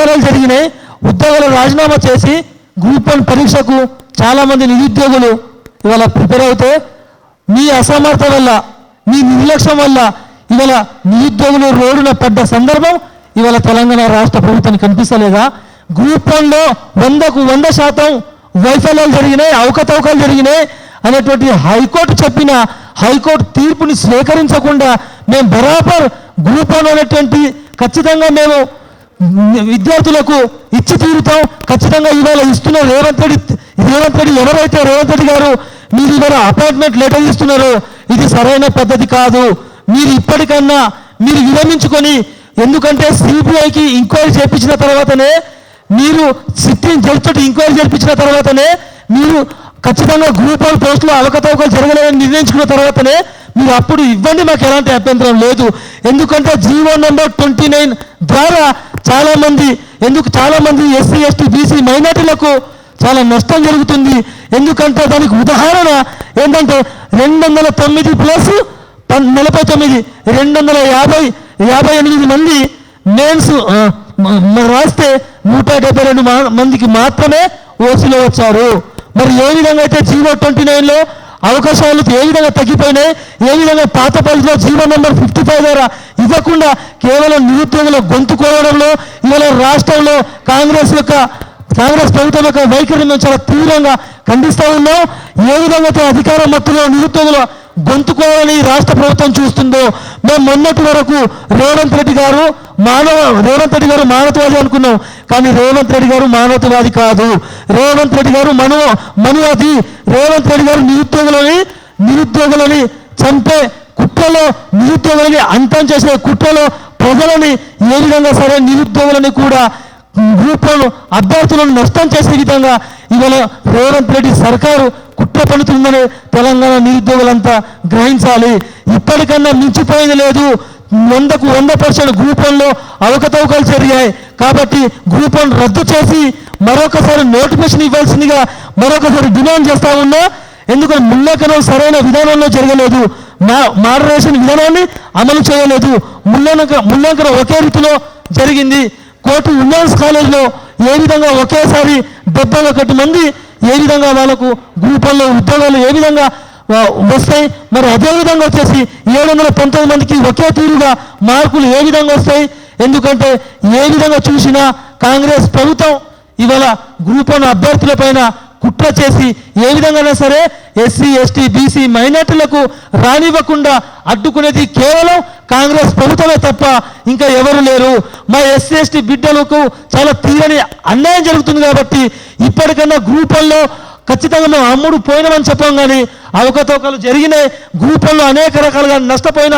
దందాలు జరిగినాయి. ఉద్యోగాలు రాజీనామా చేసి గ్రూప్ వన్ పరీక్షకు చాలామంది నిరుద్యోగులు ఇవాళ ప్రిపేర్ అవుతే మీ అసమర్థత వల్ల మీ నిర్లక్ష్యం వల్ల ఇవాళ నిరుద్యోగులు రోడ్డున పడ్డ సందర్భం ఇవాళ తెలంగాణ రాష్ట్ర ప్రభుత్వానికి కనిపిస్తలేదా? గ్రూప్ వన్లో వందకు వంద శాతం వైఫల్యాలు జరిగినాయి అవకతవకలు జరిగినాయి అనేటువంటి హైకోర్టు చెప్పిన హైకోర్టు తీర్పుని స్వీకరించకుండా మేము బరాబర్ గ్రూప్ వన్ అనేటువంటి ఖచ్చితంగా మేము విద్యార్థులకు ఇచ్చి తీరుతాం. ఖచ్చితంగా ఇవాళ ఇస్తున్న రేవంత్ రెడ్డి రేవంత్ రెడ్డి ఎవరైతే రేవంత్ రెడ్డి గారు మీరు ఇవాళ అపాయింట్మెంట్ లెటర్ ఇస్తున్నారో ఇది సరైన పద్ధతి కాదు. మీరు ఇప్పటికన్నా మీరు విరమించుకొని ఎందుకంటే సిబిఐకి ఇంక్వైరీ చేపించిన తర్వాతనే మీరు సిట్టింగ్ జడ్జి తోటి ఇంక్వైరీ జరిపించిన తర్వాతనే మీరు ఖచ్చితంగా గ్రూప్ ఆఫ్ పోస్టులో అవకతవకలు జరగలేదని నిర్ణయించుకున్న తర్వాతనే మీరు అప్పుడు ఇవ్వండి మాకు ఎలాంటి అభ్యంతరం లేదు. ఎందుకంటే జీవో నెంబర్ ట్వంటీ నైన్ ద్వారా చాలామంది ఎందుకు చాలామంది ఎస్సీ ఎస్టీ బీసీ మైనార్టీలకు చాలా నష్టం జరుగుతుంది. ఎందుకంటే దానికి ఉదాహరణ ఏంటంటే రెండు వందల తొమ్మిది ప్లస్ పన్ నలభై తొమ్మిది రెండు వందల యాభై యాభై ఎనిమిది మంది మెయిన్స్ రాస్తే నూట డెబ్బై రెండు మందికి మాత్రమే ఓసీలో వచ్చారు. మరి ఏ విధంగా అయితే జీవో ట్వంటీ నైన్లో అవకాశాలు ఏ విధంగా తగ్గిపోయినాయి ఏ విధంగా పాత పరిధిలో జీవో నెంబర్ ఫిఫ్టీ ఫైవ్ ద్వారా ఇవ్వకుండా కేవలం నిరుద్యోగుల గొంతు కోరడంలో ఇవాళ రాష్ట్రంలో కాంగ్రెస్ యొక్క కాంగ్రెస్ ప్రభుత్వం యొక్క వైఖరి మేము చాలా తీవ్రంగా ఖండిస్తూ ఉన్నాం. ఏ విధంగా అయితే అధికార మత్తులో నిరుద్యోగుల గొంతుకోవాలని రాష్ట్ర ప్రభుత్వం చూస్తుందో మేము మొన్నటి వరకు రేవంత్ రెడ్డి గారు మానవ రేవంత్ రెడ్డి గారు మానవతవాది అనుకున్నాం. కానీ రేవంత్ రెడ్డి గారు మానవతవాది కాదు. రేవంత్ రెడ్డి గారు మనో మనువాది. రేవంత్ రెడ్డి గారు నిరుద్యోగులని నిరుద్యోగులని చంపే కుట్రలో నిరుద్యోగులని అంతం చేసే కుట్రలో ప్రజలని ఏ విధంగా సరే నిరుద్యోగులని కూడా గ్రూపులను అభ్యర్థులను నష్టం చేసే విధంగా ఇవాళ రేవంత్ రెడ్డి సర్కారు కుట్ర పడుతుందని తెలంగాణ నిరుద్యోగులంతా గ్రహించాలి. ఇప్పటికన్నా మించిపోయింది లేదు. వందకు వంద పర్సెంట్ గ్రూప్ వన్లో అవకతవకలు జరిగాయి. కాబట్టి గ్రూప్ వన్ రద్దు చేసి మరొకసారి నోటిఫికేషన్ ఇవ్వాల్సిందిగా మరొకసారి డిమాండ్ చేస్తా ఉన్నా. ఎందుకంటే ముల్లకనం సరైన విధానంలో జరగలేదు. మా మాడరేషన్ విధానాన్ని అమలు చేయలేదు. ముల్లంక ముల్లంకనం ఒకే రీతిలో జరిగింది. కోటి ఉమెన్స్ కాలేజ్లో ఏ విధంగా ఒకేసారి డెబ్బై ఒకటి మంది ఏ విధంగా వాళ్ళకు గ్రూపుల్లో ఉద్యోగాలు ఏ విధంగా వస్తాయి? మరి అదేవిధంగా వచ్చేసి ఏడు వందల పంతొమ్మిది మందికి ఒకే తీరుగా మార్కులు ఏ విధంగా వస్తాయి? ఎందుకంటే ఏ విధంగా చూసినా కాంగ్రెస్ ప్రభుత్వం ఇవాళ గ్రూప్ వన్ అభ్యర్థుల పైన కుట్ర చేసి ఏ విధంగా సరే ఎస్సీ ఎస్టీ బీసీ మైనార్టీలకు రానివ్వకుండా అడ్డుకునేది కేవలం కాంగ్రెస్ ప్రభుత్వమే తప్ప ఇంకా ఎవరు లేరు. మా ఎస్సీ ఎస్టీ బిడ్డలకు చాలా తీరని అన్యాయం జరుగుతుంది కాబట్టి ఇప్పటికన్నా గ్రూపుల్లో ఖచ్చితంగా మేము అమ్ముడు పోయినామని చెప్పాం కానీ అవకతవకలు జరిగినాయి. గ్రూపుల్లో అనేక రకాలుగా నష్టపోయిన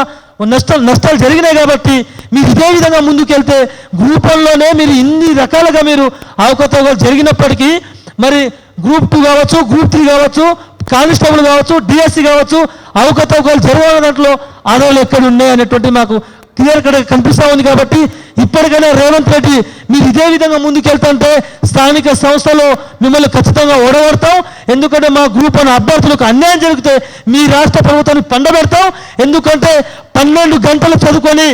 నష్టాలు నష్టాలు జరిగినాయి కాబట్టి మీరు ఇదే విధంగా ముందుకెళ్తే గ్రూపుల్లోనే మీరు ఇన్ని రకాలుగా మీరు అవకతవకలు జరిగినప్పటికీ మరి గ్రూప్ టూ కావచ్చు గ్రూప్ త్రీ కావచ్చు కానిస్టేబుల్ కావచ్చు డిఎస్సి కావచ్చు అవకతవకలు జరగాల దాంట్లో ఆధారాలు ఎక్కడ ఉన్నాయి అనేటువంటి మాకు క్లియర్ కట్ కనిపిస్తూ ఉంది కాబట్టి ఇప్పటికైనా రేవంత్ రెడ్డి మీరు ఇదే విధంగా ముందుకెళ్తుంటే స్థానిక సంస్థలో మిమ్మల్ని ఖచ్చితంగా ఓడగొడతాం. ఎందుకంటే మా గ్రూప్ అనే అభ్యర్థులకు అన్యాయం జరిగితే మీ రాష్ట్ర ప్రభుత్వాన్ని పండబెడతాం. ఎందుకంటే పన్నెండు గంటలు చదువుకొని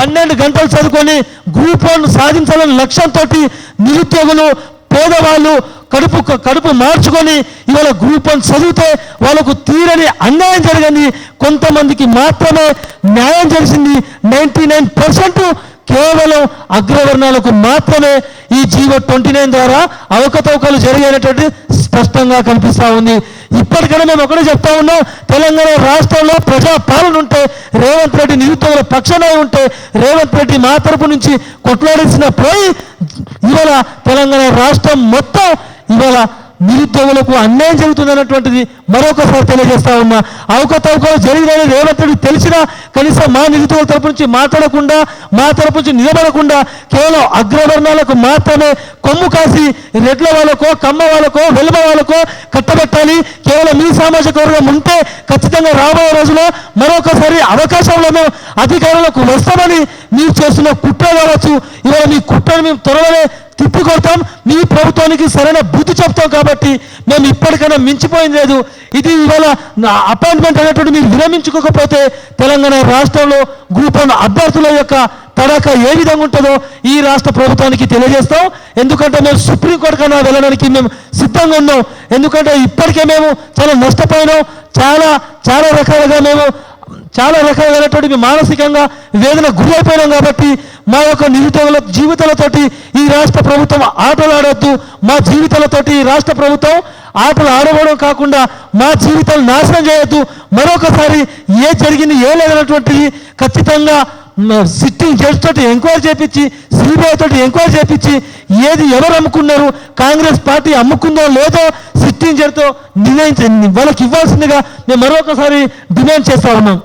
పన్నెండు గంటలు చదువుకొని గ్రూప్ వన్ సాధించాలని లక్ష్యంతో నిరుద్యోగులు పేదవాళ్ళు కడుపు కడుపు మార్చుకొని ఇవాళ గ్రూప్ వన్ చదివితే వాళ్ళకు తీరని అన్యాయం జరిగింది. కొంతమందికి మాత్రమే న్యాయం జరిగింది. నైంటీ నైన్ పర్సెంట్ కేవలం అగ్రవర్ణాలకు మాత్రమే ఈ జీవో ట్వంటీ నైన్ ద్వారా అవకతవకలు జరిగేటటువంటి స్పష్టంగా కనిపిస్తూ ఉంది. ఇప్పటికైనా మేము ఒకటే చెప్తా ఉన్నాం. తెలంగాణ రాష్ట్రంలో ప్రజా పాలన ఉంటే రేవంత్ రెడ్డి నిరుద్యోగుల పక్షాన ఉంటే రేవంత్ రెడ్డి మా తరపు నుంచి కొట్లాడేసిన పోయి ఇవాళ తెలంగాణ రాష్ట్రం మొత్తం ఇవాళ నిరుద్యోగులకు అన్యాయం జరుగుతుందన్నటువంటిది మరొకసారి తెలియజేస్తా ఉన్నా. అవకతవకలు జరిగినని రేవంత్ తెలిసినా కనీసం మా నిరుద్యోగుల తరపు నుంచి మాట్లాడకుండా మా తరపు నుంచి నిలబడకుండా కేవలం అగ్రవర్ణాలకు మాత్రమే కొమ్ము కాసి రెడ్ల వాళ్ళకో కమ్మ వాళ్ళకో వెలుమ వాళ్ళకో కట్టబెట్టాలి. కేవలం మీ సామాజిక వర్గం ఉంటే ఖచ్చితంగా రాబోయే రోజులో మరొకసారి అవకాశంలో మేము అధికారులకు వస్తామని మీరు చేస్తున్న కుట్ర కావచ్చు. ఇవాళ మీ కుట్రను మేము త్వరలోనే తిప్పికొడతాం మీ ప్రభుత్వానికి సరైన బుద్ధి చెప్తాం కాబట్టి మేము ఇప్పటికైనా మించిపోయింది లేదు. ఇది ఇవాళ నా అపాయింట్మెంట్ అనేటువంటి మీరు విరమించుకోకపోతే తెలంగాణ రాష్ట్రంలో గ్రూప్ వన్ అభ్యర్థుల యొక్క తడాక ఏ విధంగా ఉంటుందో ఈ రాష్ట్ర ప్రభుత్వానికి తెలియజేస్తాం. ఎందుకంటే మేము సుప్రీంకోర్టు కన్నా వెళ్ళడానికి మేము సిద్ధంగా ఉన్నాం. ఎందుకంటే ఇప్పటికే మేము చాలా నష్టపోయినాం. చాలా చాలా రకాలుగా మేము చాలా రకాలైనటువంటి మేము మానసికంగా వేదన గురైపోయినాం కాబట్టి మా యొక్క నిరుద్యోగుల జీవితాలతోటి ఈ రాష్ట్ర ప్రభుత్వం ఆటలు ఆడొద్దు మా జీవితాలతోటి ఈ రాష్ట్ర ప్రభుత్వం ఆటలు ఆడవడం కాకుండా మా జీవితాలు నాశనం చేయొద్దు. మరొకసారి ఏ జరిగింది ఏ లేదన్నటువంటిది ఖచ్చితంగా సిట్టింగ్ జడ్జ్ తోటి ఎంక్వైరీ చేపించి సిబిఐ తోటి ఎంక్వైరీ చేపించి ఏది ఎవరు అమ్ముకున్నారు కాంగ్రెస్ పార్టీ అమ్ముకుందో లేదో సిట్టింగ్ జడ్తో నిర్ణయించండి వాళ్ళకి ఇవ్వాల్సిందిగా మేము మరొకసారి డిమాండ్ చేస్తా ఉన్నాం.